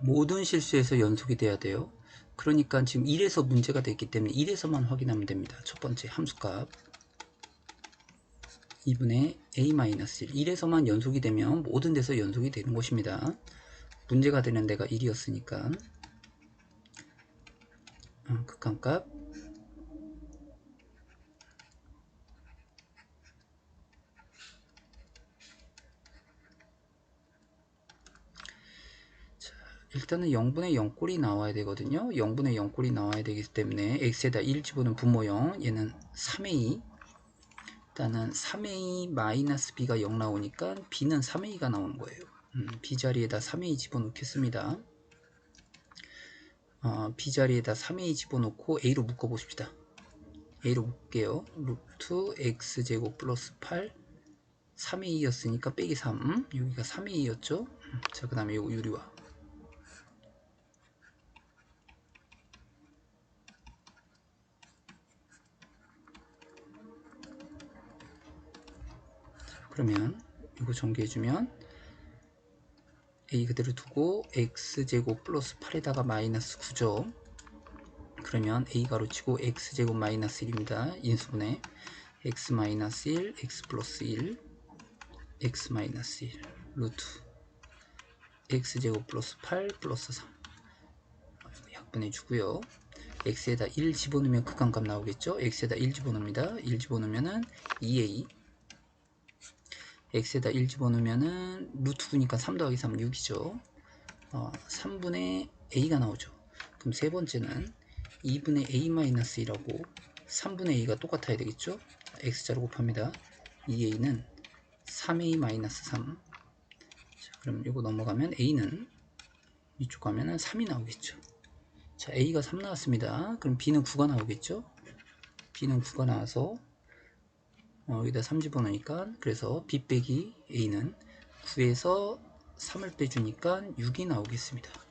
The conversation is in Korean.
모든 실수에서 연속이 돼야 돼요. 그러니까 지금 1에서 문제가 됐기 때문에 1에서만 확인하면 됩니다. 첫 번째 함수값 2분의 a-1 1에서만 연속이 되면 모든 데서 연속이 되는 것입니다. 문제가 되는 데가 1이었으니까 어, 극한값 일단은 0분의 0꼴이 나와야 되거든요. 0분의 0꼴이 나와야 되기 때문에 x에다 1 집어넣은 분모형 얘는 3a 일단은 3a 마이너스 b가 0 나오니까 b는 3a가 나오는 거예요. 음, b 자리에다 3a 집어넣겠습니다. 어, b 자리에다 3a 집어넣고 a로 묶어봅시다. a로 묶을게요. 루트 x제곱 플러스 8 3a였으니까 빼기 3 여기가 3a였죠. 자, 그 다음에 이거 유리화 그러면 이거 전개해주면 a 그대로 두고 x제곱 플러스 8에다가 마이너스 9죠. 그러면 a 가로치고 x제곱 마이너스 1입니다. 인수분해. X 마이너스 1 x 플러스 1 x 마이너스 1 루트 x제곱 플러스 8 플러스 3 약분해 주고요. X에다 1 집어넣으면 극한값 나오겠죠? X에다 1 집어넣습니다. 1 집어넣으면은 2a x에다 1 집어넣으면은 루트 9니까 3 더하기 3 6이죠. 어, 3분의 a가 나오죠. 그럼 세 번째는 2분의 a-1하고 3분의 a가 똑같아야 되겠죠. x자로 곱합니다. 2a는 3a-3 자, 그럼 이거 넘어가면 a는 이쪽 가면은 3이 나오겠죠. 자, a가 3 나왔습니다. 그럼 b는 9가 나오겠죠. b는 9가 나와서 어, 여기다 3 집어넣으니까 그래서 b 빼기 a는 9에서 3을 빼주니까 6이 나오겠습니다.